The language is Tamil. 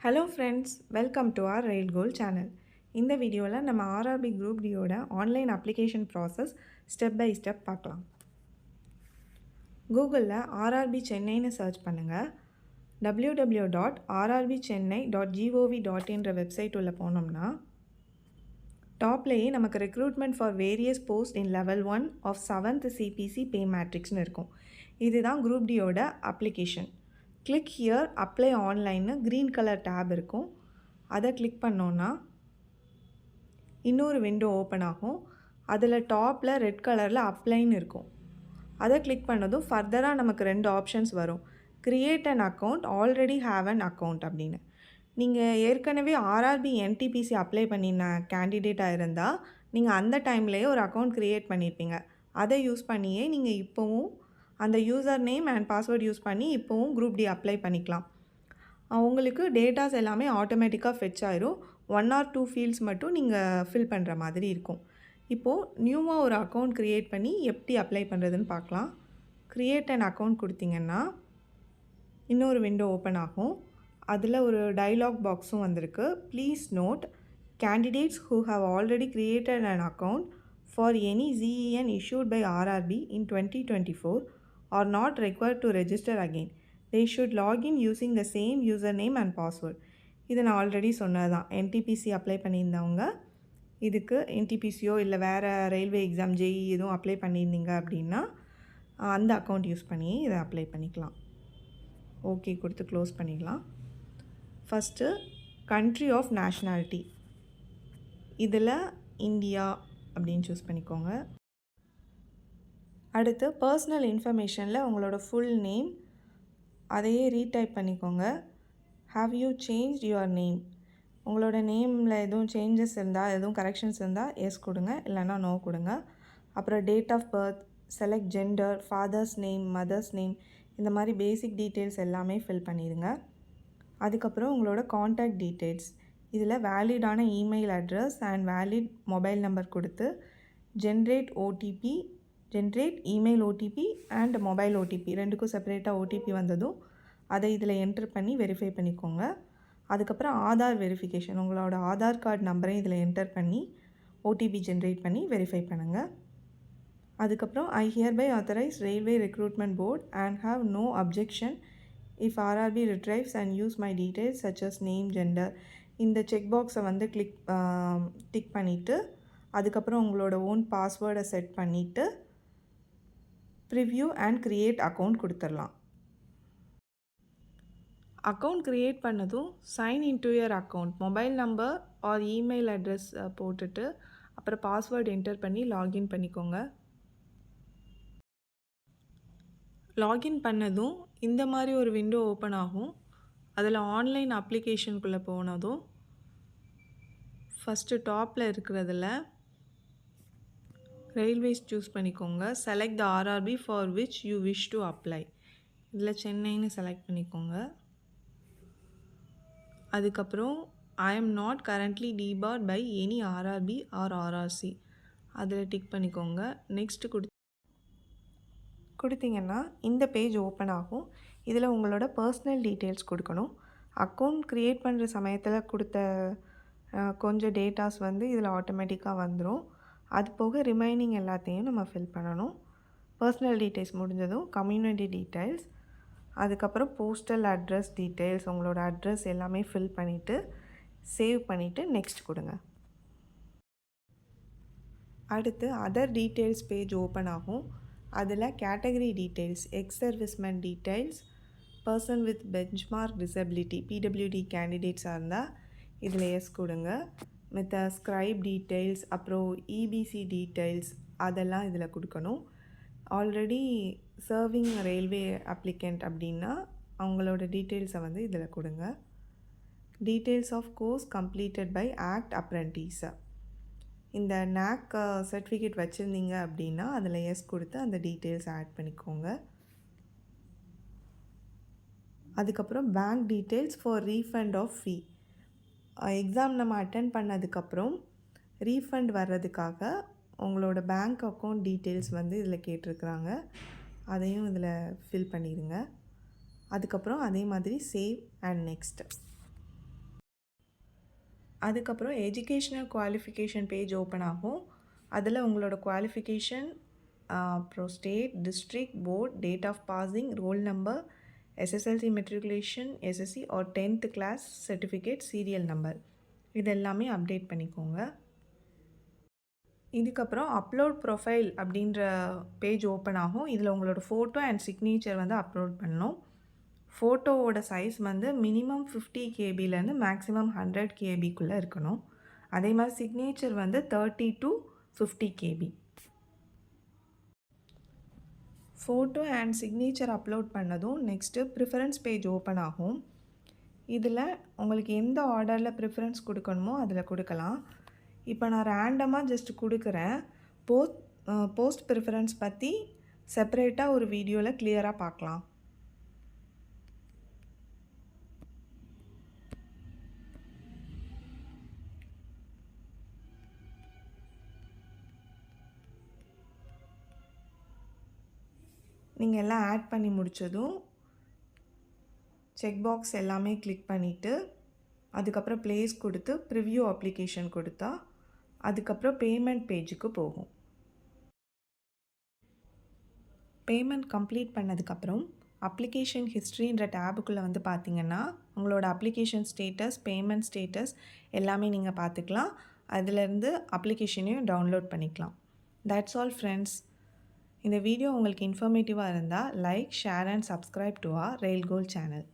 Hello friends welcome to our rail goal channel இந்த வீடியோவில் நம்ம RRB group டியோட online application process step by step பார்க்கலாம். கூகுளில் ஆர்ஆர்பி சென்னைன்னு சர்ச் பண்ணுங்கள் www.rrbchennai.gov.in dot RRB Chennai dot GOV dot என்ற வெப்சைட் உள்ளே போனோம்னா டாப்லேயே நமக்கு recruitment for various post in level one of seventh CPC pay மேட்ரிக்ஸ்னு இருக்கும். இதுதான் குரூப் டியோட அப்ளிகேஷன் கிளிக் ஹியர் அப்ளை ஆன்லைன்னு க்ரீன் கலர் டேப் இருக்கும். அதை கிளிக் பண்ணோன்னா இன்னொரு விண்டோ ஓப்பன் ஆகும். அதில் டாப்பில் ரெட் கலரில் அப்ளைன்னு இருக்கும். அதை கிளிக் பண்ணதும் ஃபர்தராக நமக்கு ரெண்டு ஆப்ஷன்ஸ் வரும். Create an account already have an account அப்படின்னு. நீங்கள் ஏற்கனவே ஆர்ஆர்பி என்டிபிசி அப்ளை பண்ணின கேண்டிடேட்டாக இருந்தால் நீங்கள் அந்த டைம்லேயே ஒரு அக்கௌண்ட் க்ரியேட் பண்ணியிருப்பீங்க அதை யூஸ் பண்ணியே நீங்கள் இப்போவும் அந்த user name and password use பண்ணி இப்போவும் குரூப் டி அப்ளை பண்ணிக்கலாம். உங்களுக்கு டேட்டாஸ் எல்லாமே ஆட்டோமேட்டிக்காக ஃபெச் ஆயிரும். ஒன் ஆர் டூ ஃபீல்ட்ஸ் மட்டும் நீங்கள் ஃபில் பண்ணுற மாதிரி இருக்கும். இப்போது நியூவாக ஒரு அக்கௌண்ட் க்ரியேட் பண்ணி எப்படி அப்ளை பண்ணுறதுன்னு பார்க்கலாம். க்ரியேட் அண்ட் அக்கௌண்ட் கொடுத்தீங்கன்னா இன்னொரு விண்டோ ஓப்பன் ஆகும். அதில் ஒரு டைலாக் பாக்ஸும் வந்திருக்கு. Please note candidates who have already have already created an account for any ZEN issued by RRB in 2024 are not required to register again. They should log in using the same username and password. இது நான் ஆல்ரெடி சொன்னது தான் என்டிபிசி அப்ளை பண்ணியிருந்தவங்க இதுக்கு என்டிபிசியோ இல்லை வேறு ரயில்வே எக்ஸாம் ஜேஇ எதுவும் அப்ளை பண்ணியிருந்தீங்க அப்படின்னா அந்த அக்கௌண்ட் யூஸ் பண்ணி இதை அப்ளை பண்ணிக்கலாம். ஓகே கொடுத்து க்ளோஸ் பண்ணிக்கலாம். ஃபஸ்ட்டு கண்ட்ரி ஆஃப் நேஷ்னாலிட்டி இதில் இந்தியா அப்படின்னு சூஸ் பண்ணிக்கோங்க. அடுத்து பர்சனல் இன்ஃபர்மேஷனில் உங்களோட ஃபுல் நேம் அதையே ரீடைப் பண்ணிக்கோங்க. Have you change your name உங்களோட நேமில் எதுவும் சேஞ்சஸ் இருந்தால் எதுவும் கரெக்ஷன்ஸ் இருந்தால் எஸ் கொடுங்க இல்லைன்னா நோ கொடுங்க. அப்புறம் date of birth select gender father's name mother's name இந்த மாதிரி பேசிக் டீட்டெயில்ஸ் எல்லாமே ஃபில் பண்ணிடுங்க. அதுக்கப்புறம் உங்களோட காண்டாக்ட் டீட்டெயில்ஸ் இதில் வேலிடான email address and valid mobile number கொடுத்து generate OTP generate email OTP and mobile OTP ரெண்டுக்கும் செப்பரேட்டாக ஓடிபி வந்ததும் அதை இதில் என்ட்ரு பண்ணி வெரிஃபை பண்ணிக்கோங்க. அதுக்கப்புறம் ஆதார் வெரிஃபிகேஷன் உங்களோட ஆதார் கார்டு நம்பரையும் இதில் என்டர் பண்ணி ஓடிபி ஜென்ரேட் பண்ணி வெரிஃபை பண்ணுங்கள் அதுக்கப்புறம் I hereby authorise railway recruitment board and have no objection if RRB retrieves and use my details such as name gender இந்த செக் பாக்ஸை வந்து கிளிக் டிக் பண்ணிவிட்டு அதுக்கப்புறம் உங்களோட ஓன் பாஸ்வேர்டை செட் பண்ணிவிட்டு ப்ரிவ்யூ அண்ட் க்ரியேட் அக்கௌண்ட் கொடுத்துடலாம் அக்கௌண்ட் க்ரியேட் பண்ணதும் sign into your account mobile number or email address போட்டுட்டு அப்புறம் பாஸ்வேர்டு என்டர் பண்ணி லாகின் பண்ணிக்கோங்க. லாகின் பண்ணதும் இந்த மாதிரி ஒரு விண்டோ ஓப்பன் ஆகும். அதில் ஆன்லைன் அப்ளிகேஷனுக்குள்ளே போனதும் ஃபஸ்ட்டு டாப்பில் இருக்கிறதுல ரயில்வேஸ் சூஸ் பண்ணிக்கோங்க. Select the R R B for which you wish to apply இதில் சென்னைன்னு செலக்ட் பண்ணிக்கோங்க. அதுக்கப்புறம் I am not currently debarred by any R R B or R R C அதில் டிக் பண்ணிக்கோங்க. நெக்ஸ்ட்டு கொடு கொடுத்தீங்கன்னா இந்த பேஜ் ஓப்பன் ஆகும். இதில் உங்களோட பர்சனல் டீட்டெயில்ஸ் கொடுக்கணும். அக்கௌண்ட் க்ரியேட் பண்ணுற சமயத்தில் கொடுத்த கொஞ்சம் டேட்டாஸ் வந்து இதில் ஆட்டோமேட்டிக்காக வந்துடும் அது போக ரிமைனிங் எல்லாத்தையும் நம்ம ஃபில் பண்ணணும். பர்சனல் டீட்டெயில்ஸ் முடிஞ்சதும் கம்யூனிட்டி டீட்டெயில்ஸ் அதுக்கப்புறம் போஸ்டல் அட்ரஸ் டீட்டெயில்ஸ் உங்களோட அட்ரஸ் எல்லாமே ஃபில் பண்ணிவிட்டு சேவ் பண்ணிவிட்டு நெக்ஸ்ட் கொடுங்க. அடுத்து அதர் டீட்டெயில்ஸ் பேஜ் ஓப்பன் ஆகும். அதில் category details ex serviceman details person with benchmark disability P W D கேண்டிடேட்ஸாக இருந்தால் இதில் எஸ் கொடுங்க. மெத்த ஸ்க்ரைப் டீட்டெயில்ஸ் அப்புறம் இபிசி டீட்டெயில்ஸ் அதெல்லாம் இதில் கொடுக்கணும். ஆல்ரெடி சர்விங் ரயில்வே அப்ளிகண்ட் அப்படின்னா அவங்களோட டீட்டெயில்ஸை வந்து இதில் கொடுங்க. Details of course completed by act அப்ரெண்டிஸை இந்த நேக் சர்டிஃபிகேட் வச்சுருந்தீங்க அப்படின்னா அதில் எஸ் கொடுத்து அந்த டீட்டெயில்ஸ் ஆட் பண்ணிக்கோங்க. அதுக்கப்புறம் bank details for refund of fee exam நம்ம அட்டன் பண்ணதுக்கப்புறம் ரீஃபண்ட் வர்றதுக்காக உங்களோட பேங்க் அக்கௌண்ட் டீட்டெயில்ஸ் வந்து இதில் கேட்டிருக்கிறாங்க. அதையும் இதில் ஃபில் பண்ணிடுங்க. அதுக்கப்புறம் அதே மாதிரி சேவ் அண்ட் நெக்ஸ்ட் அதுக்கப்புறம் எஜுகேஷ்னல் குவாலிஃபிகேஷன் பேஜ் ஓப்பன் ஆகும். அதில் உங்களோட குவாலிஃபிகேஷன் அப்புறம் state district board date of passing roll number SSLC matriculation SSC or tenth class certificate serial number இது எல்லாமே அப்டேட் பண்ணிக்கோங்க. இதுக்கப்புறம் அப்லோட் ப்ரொஃபைல் அப்படின்ற பேஜ் ஓப்பன் ஆகும். இதில் உங்களோட ஃபோட்டோ அண்ட் சிக்னேச்சர் வந்து அப்லோட் பண்ணணும். ஃபோட்டோவோட சைஸ் வந்து மினிமம் ஃபிஃப்டி கேபிலேருந்து மேக்ஸிமம் ஹண்ட்ரட் கேபிக்குள்ளே இருக்கணும். அதே மாதிரி சிக்னேச்சர் வந்து thirty to fifty KB photo and signature upload பண்ணதும் நெக்ஸ்ட்டு ப்ரிஃபரன்ஸ் பேஜ் ஓப்பன் ஆகும். இதில் உங்களுக்கு எந்த ஆர்டரில் ப்ரிஃபரன்ஸ் கொடுக்கணுமோ அதில் கொடுக்கலாம். இப்போ நான் ரேண்டமாக ஜஸ்ட் கொடுக்குறேன். போஸ்ட் போஸ்ட் ப்ரிஃபரன்ஸ் பற்றி செப்பரேட்டாக ஒரு வீடியோவில் கிளியராக பார்க்கலாம். நீங்கள் எல்லாம் ஆட் பண்ணி முடித்ததும் செக் பாக்ஸ் எல்லாமே கிளிக் பண்ணிவிட்டு அதுக்கப்புறம் ப்ளேஸ் கொடுத்து ப்ரிவ்யூ அப்ளிகேஷன் கொடுத்தா அதுக்கப்புறம் பேமெண்ட் பேஜுக்கு போகும். பேமெண்ட் கம்ப்ளீட் பண்ணதுக்கப்புறம் அப்ளிகேஷன் ஹிஸ்ட்ரின்ற டேபுக்குள்ளே வந்து பார்த்தீங்கன்னா உங்களோட அப்ளிகேஷன் ஸ்டேட்டஸ் பேமெண்ட் ஸ்டேட்டஸ் எல்லாமே நீங்கள் பார்த்துக்கலாம் அதிலேருந்து அப்ளிகேஷனையும் டவுன்லோட் பண்ணிக்கலாம். தட்ஸ் ஆல் ஃப்ரெண்ட்ஸ் இந்த வீடியோ உங்களுக்கு இன்ஃபர்மேட்டிவாக இருந்தால் like share and subscribe to our rail goal channel